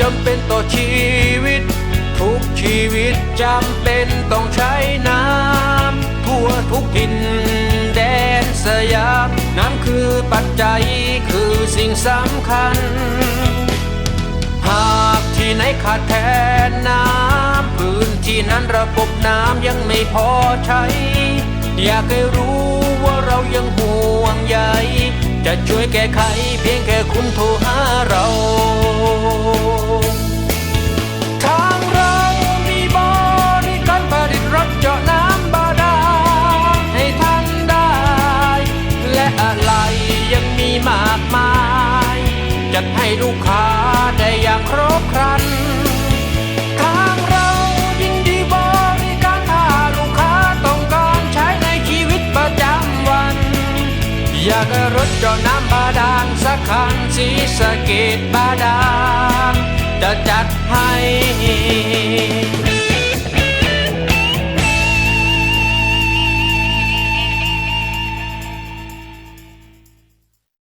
จำเป็นต่อชีวิต ทุกชีวิตจำเป็นต้องใช้น้ำทั่วทุกถิ่นแดนสยามน้ำคือปัจจัยคือสิ่งสำคัญ หากที่ไหนขาดแคลนน้ำพื้นที่นั้นระบบน้ำยังไม่พอใช้ อยากให้รู้ว่าเรายังห่วงใยจะช่วยแก้ไขเพียงแค่คุณโทรหาเรา จัดให้ลูกค้าได้อย่างครบครัน ทางเรายินดีบริการถ้าลูกค้าต้องการใช้ในชีวิตประจำวัน อยากได้รถเจาะน้ำบาดาลสักคันสีสะเกตบาดาลจะจัดให้